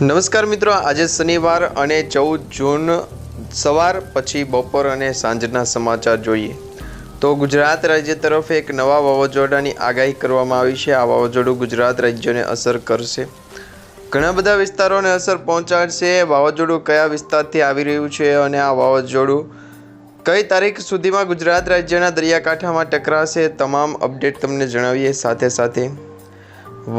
નમસ્કાર મિત્રો, આજે શનિવાર અને ચૌદ જૂન સવાર પછી બપોર અને સાંજના સમાચાર જોઈએ. તો ગુજરાત રાજ્ય તરફ એક નવા વાવાઝોડાની આગાહી કરવામાં આવી છે. આ વાવાઝોડું ગુજરાત રાજ્યને અસર કરશે. ઘણા બધા વિસ્તારોને અસર પહોંચાડશે. વાવાઝોડું કયા વિસ્તારથી આવી રહ્યું છે અને આ વાવાઝોડું કઈ તારીખ સુધીમાં ગુજરાત રાજ્યના દરિયાકાંઠામાં ટકરાશે, તમામ અપડેટ તમને જણાવીએ સાથે સાથે.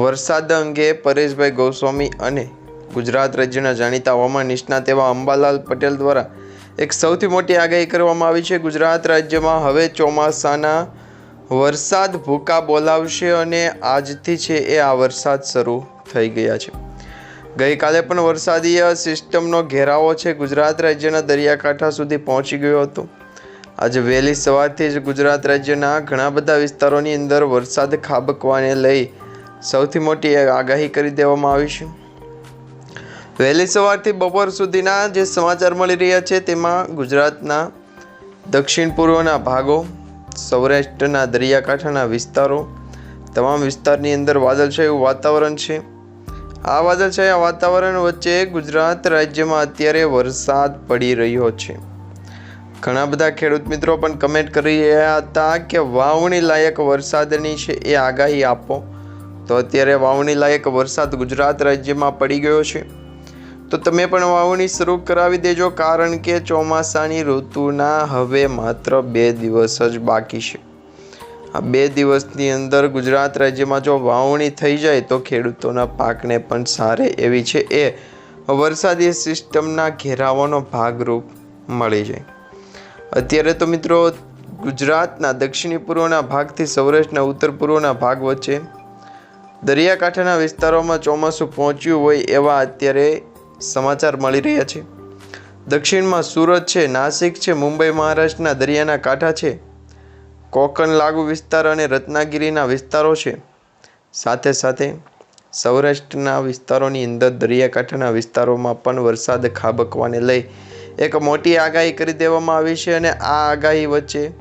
વરસાદ અંગે પરેશભાઈ ગોસ્વામી અને ગુજરાત રાજ્યના જાણીતા હવામાન નિષ્ણાત એવા અંબાલાલ પટેલ દ્વારા એક સૌથી મોટી આગાહી કરવામાં આવી છે. ગુજરાત રાજ્યમાં હવે ચોમાસાના વરસાદ ભૂકા બોલાવશે અને આજથી છે એ આ વરસાદ શરૂ થઈ ગયા છે. ગઈકાલે પણ વરસાદીય સિસ્ટમનો ઘેરાવો છે. ગુજરાત રાજ્યના દરિયાકાંઠા સુધી પહોંચી ગયો હતો. આજે વહેલી સવારથી જ ગુજરાત રાજ્યના ઘણા બધા વિસ્તારોની અંદર વરસાદ ખાબકવાને લઈ સૌથી મોટી આગાહી કરી દેવામાં આવી છે. વહેલી સવારથી બપોર સુધીના જે સમાચાર મળી રહ્યા છે, તેમાં ગુજરાતના દક્ષિણ પૂર્વના ભાગો, સૌરાષ્ટ્રના દરિયાકાંઠાના વિસ્તારો, તમામ વિસ્તારની અંદર વાદળછાયું વાતાવરણ છે. આ વાદળછાયા વાતાવરણ વચ્ચે ગુજરાત રાજ્યમાં અત્યારે વરસાદ પડી રહ્યો છે. ઘણા બધા ખેડૂત મિત્રો પણ કમેન્ટ કરી રહ્યા હતા કે વાવણી લાયક વરસાદની છે, એ આગાહી આપો. તો અત્યારે વાવણી લાયક વરસાદ ગુજરાત રાજ્યમાં પડી ગયો છે. તો તમે પણ વાવણી શરૂ કરાવી દેજો, કારણ કે ચોમાસાની ઋતુના હવે માત્ર બે દિવસ જ બાકી છે. આ બે દિવસની અંદર ગુજરાત રાજ્યમાં જો વાવણી થઈ જાય તો ખેડૂતોના પાકને પણ સારે એવી છે. એ વરસાદી સિસ્ટમના ઘેરાવાનો ભાગરૂપ મળી જાય. અત્યારે તો મિત્રો ગુજરાતના દક્ષિણી પૂર્વના ભાગથી સૌરાષ્ટ્રના ઉત્તર પૂર્વના ભાગ વચ્ચે દરિયાકાંઠાના વિસ્તારોમાં ચોમાસું પહોંચ્યું હોય એવા અત્યારે સમાચાર મળી રહ્યા છે. દક્ષિણમાં સુરત છે, નાસિક છે, મુંબઈ, મહારાષ્ટ્રના દરિયાના કાંઠા છે. કોકણ લાગુ વિસ્તાર અને રત્નાગીરીના વિસ્તારો છે. સાથે સાથે સૌરાષ્ટ્રના વિસ્તારોની અંદર દરિયાકાંઠાના વિસ્તારોમાં પણ વરસાદ ખાબકવાને લઈ એક મોટી આગાહી કરી દેવામાં આવી છે અને આ આગાહી વચ્ચે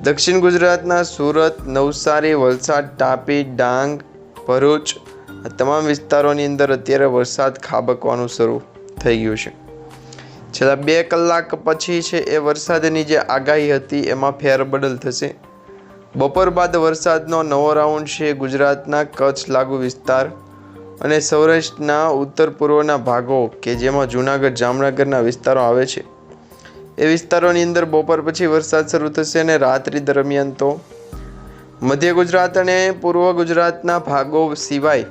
દક્ષિણ ગુજરાતના સુરત, નવસારી, વલસાડ, તાપી, ડાંગ, ભરૂચ આ તમામ વિસ્તારોની અંદર અત્યારે વરસાદ ખાબકવાનું શરૂ થઈ ગયું છે. છેલ્લા બે કલાક પછી છે એ વરસાદની જે આગાહી હતી એમાં ફેરબદલ થશે. બપોર બાદ વરસાદનો નવો રાઉન્ડ છે ગુજરાતના કચ્છ લાગુ વિસ્તાર અને સૌરાષ્ટ્રના ઉત્તર પૂર્વના ભાગો કે જેમાં જૂનાગઢ, જામનગરના વિસ્તારો આવે છે. એ વિસ્તારોની અંદર બપોર પછી વરસાદ શરૂ થશે અને રાત્રિ દરમિયાન તો મધ્ય ગુજરાત અને પૂર્વ ગુજરાતના ભાગો સિવાય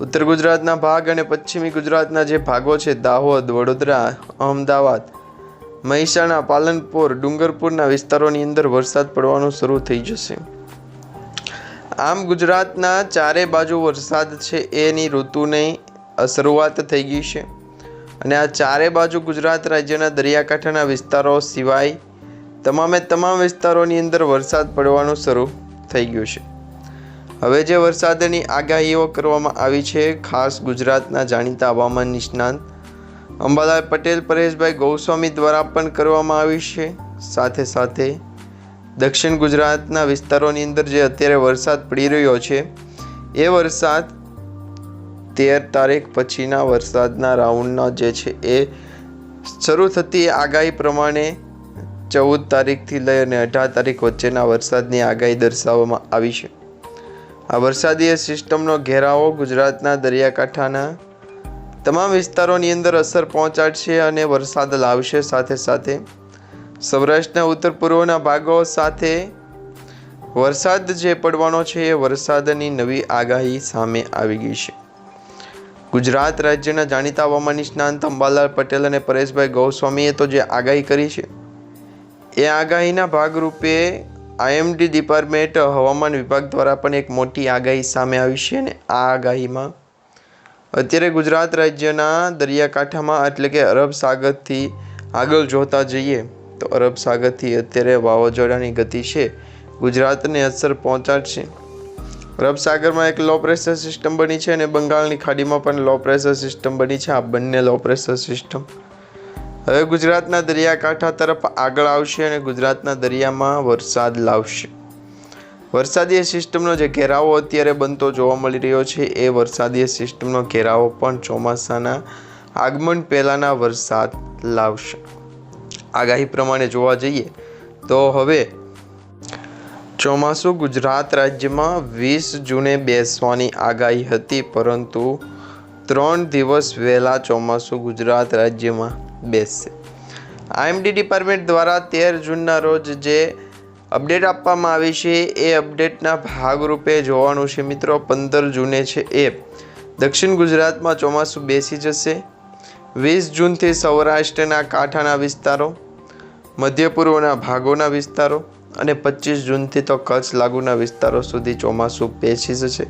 ઉત્તર ગુજરાતના ભાગ અને પશ્ચિમી ગુજરાતના જે ભાગો છે, દાહોદ, વડોદરા, અમદાવાદ, મહેસાણા, પાલનપુર, ડુંગરપુરના વિસ્તારોની અંદર વરસાદ પડવાનો શરૂ થઈ જશે. આમ ગુજરાતના ચારે બાજુ વરસાદ છે, એની ઋતુની શરૂઆત થઈ ગઈ છે. અને આ ચારે બાજુ ગુજરાત રાજ્યના દરિયાકાંઠાના વિસ્તારો સિવાય તમામે તમામ વિસ્તારોની અંદર વરસાદ પડવાનું શરૂ થઈ ગયું છે. હવે જે વરસાદની આગાહીઓ કરવામાં આવી છે, ખાસ ગુજરાતના જાણીતા હવામાન નિષ્ણાંત અંબાલાલ પટેલ, પરેશભાઈ ગૌસ્વામી દ્વારા પણ કરવામાં આવી છે. સાથે સાથે દક્ષિણ ગુજરાતના વિસ્તારોની અંદર જે અત્યારે વરસાદ પડી રહ્યો છે, એ વરસાદ તેર તારીખ પછીના વરસાદના રાઉન્ડના જે છે એ શરૂ થતી આગાહી પ્રમાણે ચૌદ તારીખથી લઈ અને અઢાર તારીખ વચ્ચેના વરસાદની આગાહી દર્શાવવામાં આવી છે. આ વરસાદીય સિસ્ટમનો ઘેરાવો ગુજરાતના દરિયાકાંઠાના તમામ વિસ્તારોની અંદર અસર પહોંચાડશે અને વરસાદ લાવશે સાથે સાથે. સૌરાષ્ટ્રના ઉત્તર પૂર્વના ભાગો સાથે વરસાદ જે પડવાનો છે એ વરસાદની નવી આગાહી સામે આવી ગઈ છે. ગુજરાત રાજ્યના જાણીતા હવામાન નિષ્ણાંત અંબાલાલ પટેલ અને પરેશભાઈ ગૌસ્વામીએ તો જે આગાહી કરી છે, એ આગાહીના ભાગરૂપે આઈએમડી ડિપાર્ટમેન્ટ હવામાન વિભાગ દ્વારા પણ એક મોટી આગાહી સામે આવી છે અને આ આગાહીમાં અત્યારે ગુજરાત રાજ્યના દરિયાકાંઠામાં એટલે કે અરબ સાગરથી આગળ જોતા જઈએ તો અરબ સાગરથી અત્યારે વાવાઝોડાની ગતિ છે, ગુજરાતને અસર પહોંચાડશે. અરબ સાગરમાં એક લો પ્રેશર સિસ્ટમ બની છે અને બંગાળની ખાડીમાં પણ લો પ્રેશર સિસ્ટમ બની છે. આ બંને લો પ્રેશર સિસ્ટમ હવે ગુજરાતના દરિયાકાંઠા તરફ આગળ આવશે અને ગુજરાતના દરિયામાં વરસાદ લાવશે. વરસાદીય સિસ્ટમનો જે ઘેરાવો અત્યારે બનતો જોવા મળી રહ્યો છે, એ વરસાદીય સિસ્ટમનો ઘેરાવો પણ ચોમાસાના આગમન પહેલાંના વરસાદ લાવશે. આગાહી પ્રમાણે જોવા જઈએ તો હવે ચોમાસું ગુજરાત રાજ્યમાં વીસ જૂને બેસવાની આગાહી હતી, પરંતુ ત્રણ દિવસ વહેલા ચોમાસું ગુજરાત રાજ્યમાં બેસશે. આઈએમડી ડિપાર્ટમેન્ટ દ્વારા તેર જૂનના રોજ જે અપડેટ આપવામાં આવી છે, એ અપડેટના ભાગરૂપે જોવાનું છે મિત્રો, પંદર જૂને છે એ. દક્ષિણ ગુજરાતમાં ચોમાસું બેસી જશે. વીસ જૂનથી સૌરાષ્ટ્રના કાંઠાના વિસ્તારો, મધ્ય પૂર્વના ભાગોના વિસ્તારો અને પચીસ જૂનથી તો કચ્છ લાગુના વિસ્તારો સુધી ચોમાસું બેસી જશે.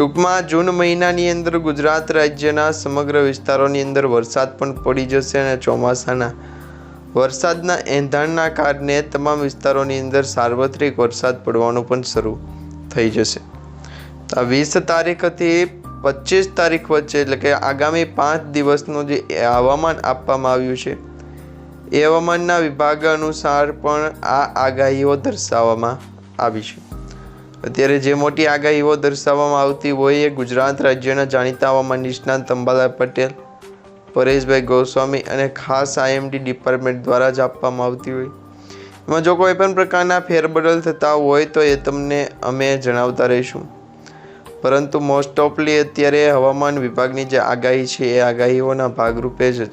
ટૂંકમાં જૂન મહિનાની અંદર ગુજરાત રાજ્યના સમગ્ર વિસ્તારોની અંદર વરસાદ પણ પડી જશે અને ચોમાસાના વરસાદના એંધાણના કારણે તમામ વિસ્તારોની અંદર સાર્વત્રિક વરસાદ પડવાનું પણ શરૂ થઈ જશે. આ વીસ તારીખથી પચીસ તારીખ વચ્ચે એટલે કે આગામી પાંચ દિવસનું જે હવામાન આપવામાં આવ્યું છે, એ હવામાનના વિભાગ અનુસાર પણ આ આગાહીઓ દર્શાવવામાં આવી છે. અત્યારે જે મોટી આગાહીઓ દર્શાવવામાં આવતી હોય એ ગુજરાત રાજ્યના જાણીતા હવામાન નિષ્ણાત અંબાલાલ પટેલ, પરેશભાઈ ગોસ્વામી અને ખાસ આઈએમડી ડિપાર્ટમેન્ટ દ્વારા જ આપવામાં આવતી હોય. એમાં જો કોઈ પણ પ્રકારના ફેરબદલ થતા હોય તો એ તમને અમે જણાવતા રહીશું. પરંતુ મોસ્ટ ઓફલી અત્યારે હવામાન વિભાગની જે આગાહી છે, એ આગાહીઓના ભાગરૂપે જ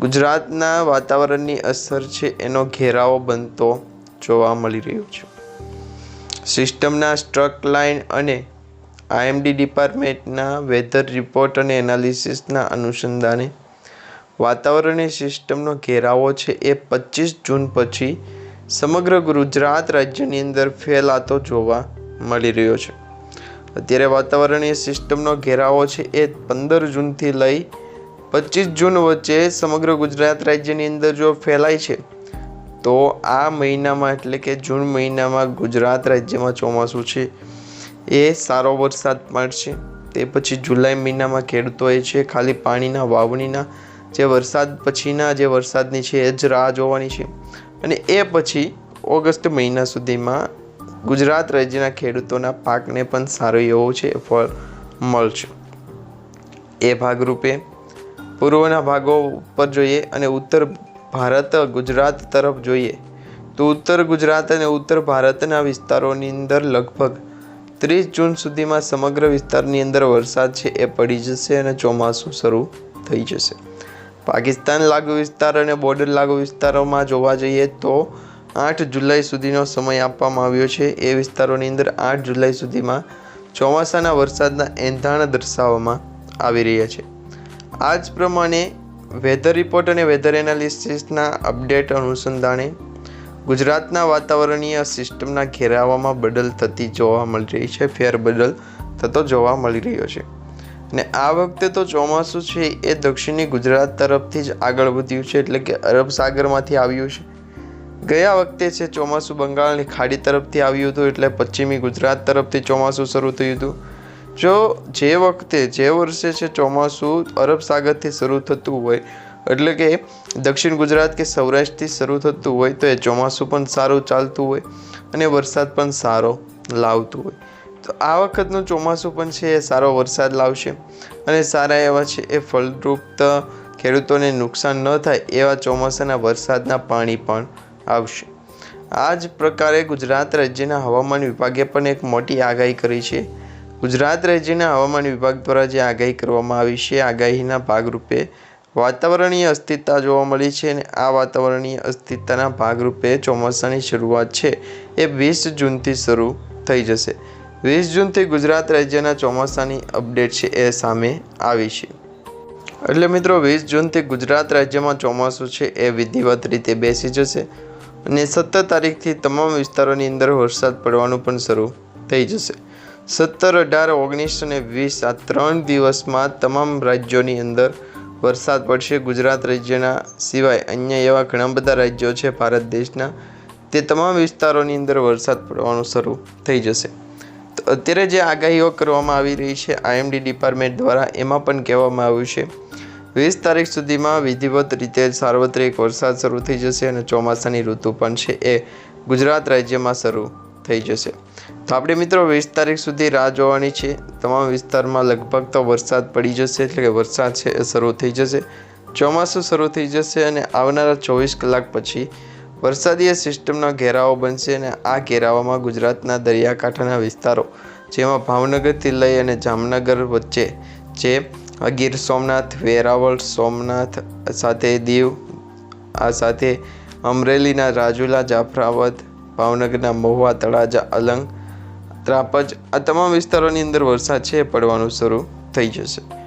ગુજરાતના વાતાવરણની અસર છે એનો ઘેરાવો બનતો જોવા મળી રહ્યો છે. સિસ્ટમના સ્ટ્રક લાઇન અને આઈએમડી ડિપાર્ટમેન્ટના વેધર રિપોર્ટ અને એનાલિસિસના અનુસંધાને વાતાવરણીય સિસ્ટમનો ઘેરાવો છે એ પચીસ જૂન પછી સમગ્ર ગુજરાત રાજ્યની અંદર ફેલાતો જોવા મળી રહ્યો છે. અત્યારે વાતાવરણીય સિસ્ટમનો ઘેરાવો છે એ પંદર જૂનથી લઈ પચીસ જૂન વચ્ચે સમગ્ર ગુજરાત રાજ્યની અંદર જો ફેલાય છે તો આ મહિનામાં એટલે કે જૂન મહિનામાં ગુજરાત રાજ્યમાં ચોમાસું છે. એ સારો વરસાદ પડશે. તે પછી જુલાઈ મહિનામાં ખેડૂતોએ છે ખાલી પાણીના, વાવણીના જે વરસાદ પછીના જે વરસાદની છે એ જ રાહ જોવાની છે. અને એ પછી ઓગસ્ટ મહિના સુધીમાં ગુજરાત રાજ્યના ખેડૂતોના પાકને પણ સારો એવો છે ફળ મળશે. એ ભાગરૂપે પૂર્વના ભાગો ઉપર જોઈએ અને ઉત્તર ભારત ગુજરાત તરફ જોઈએ તો ઉત્તર ગુજરાત અને ઉત્તર ભારતના વિસ્તારોની અંદર લગભગ ત્રીસ જૂન સુધીમાં સમગ્ર વિસ્તારની અંદર વરસાદ છે એ પડી જશે અને ચોમાસું શરૂ થઈ જશે. પાકિસ્તાન લાગુ વિસ્તાર અને બોર્ડર લાગુ વિસ્તારોમાં જોવા જઈએ તો આઠ જુલાઈ સુધીનો સમય આપવામાં આવ્યો છે. એ વિસ્તારોની અંદર આઠ જુલાઈ સુધીમાં ચોમાસાના વરસાદના એંધાણ દર્શાવવામાં આવી રહ્યા છે. આ જ પ્રમાણે વેધર રિપોર્ટ અને વેધર એનાલિસિસના અપડેટ અનુસંધાને ગુજરાતના વાતાવરણીય સિસ્ટમના ઘેરાવામાં બદલ થતી જોવા મળી રહી છે, ફેરબદલ થતો જોવા મળી રહ્યો છે. અને આ વખતે તો ચોમાસું છે એ દક્ષિણી ગુજરાત તરફથી જ આગળ વધ્યું છે, એટલે કે અરબ સાગરમાંથી આવ્યું છે. ગયા વખતે છે ચોમાસું બંગાળની ખાડી તરફથી આવ્યું હતું, એટલે પશ્ચિમી ગુજરાત તરફથી ચોમાસું શરૂ થયું હતું. જો જે વખતે, જે વર્ષે છે ચોમાસું અરબ સાગરથી શરૂ થતું હોય, એટલે કે દક્ષિણ ગુજરાત કે સૌરાષ્ટ્રથી શરૂ થતું હોય, તો એ ચોમાસું પણ સારું ચાલતું હોય અને વરસાદ પણ સારો લાવતું હોય. તો આ વખતનું ચોમાસું પણ છે, એ સારો વરસાદ લાવશે અને સારા એવા છે, એ ફળદ્રુપ્ત ખેડૂતોને નુકસાન ન થાય એવા ચોમાસાના વરસાદના પાણી પણ આવશે. આ જ પ્રકારે ગુજરાત રાજ્યના હવામાન વિભાગે પણ એક મોટી આગાહી કરી છે. ગુજરાત રાજ્યના હવામાન વિભાગ દ્વારા જે આગાહી કરવામાં આવી છે આગાહીના ભાગરૂપે વાતાવરણીય અસ્થિરતા જોવા મળી છે અને આ વાતાવરણીય અસ્થિરતાના ભાગરૂપે ચોમાસાની શરૂઆત છે. એ વીસ જૂનથી શરૂ થઈ જશે. વીસ જૂનથી ગુજરાત રાજ્યના ચોમાસાની અપડેટ છે, એ સામે આવી છે. એટલે મિત્રો, વીસ જૂનથી ગુજરાત રાજ્યમાં ચોમાસું છે, એ વિધિવત રીતે બેસી જશે અને સત્તર તારીખથી તમામ વિસ્તારોની અંદર વરસાદ પડવાનું પણ શરૂ થઈ જશે. સત્તર અઢાર ઓગણીસ અને વીસ આ ત્રણ દિવસમાં તમામ રાજ્યોની અંદર વરસાદ પડશે. ગુજરાત રાજ્યના સિવાય અન્ય એવા ઘણા બધા રાજ્યો છે ભારત દેશના. તે તમામ વિસ્તારોની અંદર વરસાદ પડવાનું શરૂ થઈ જશે. તો અત્યારે જે આગાહીઓ કરવામાં આવી રહી છે આઈએમડી ડિપાર્ટમેન્ટ દ્વારા, એમાં પણ કહેવામાં આવ્યું છે, વીસ તારીખ સુધીમાં વિધિવત રીતે સાર્વત્રિક વરસાદ શરૂ થઈ જશે અને ચોમાસાની ઋતુ પણ છે એ ગુજરાત રાજ્યમાં શરૂ થઈ જશે. તો આપણે મિત્રો વીસ તારીખ સુધી રાહ જોવાની છે. તમામ વિસ્તારમાં લગભગ તો વરસાદ પડી જશે એટલે કે વરસાદ છે એ શરૂ થઈ જશે. ચોમાસું શરૂ થઈ જશે અને આવનારા ચોવીસ કલાક પછી વરસાદીય સિસ્ટમનો ઘેરાવો બનશે અને આ ઘેરાવામાં ગુજરાતના દરિયાકાંઠાના વિસ્તારો, જેમાં ભાવનગરથી લઈ અને જામનગર વચ્ચે જે ગીર સોમનાથ, વેરાવળ સોમનાથ, સાથે દીવ, આ સાથે અમરેલીના રાજુલા, જાફરાબાદ ભાવનગરના મહુવા તળાજા અલંગ, ત્રાપજ આ તમામ વિસ્તારોની અંદર વરસાદ છે પડવાનું શરૂ થઈ જશે.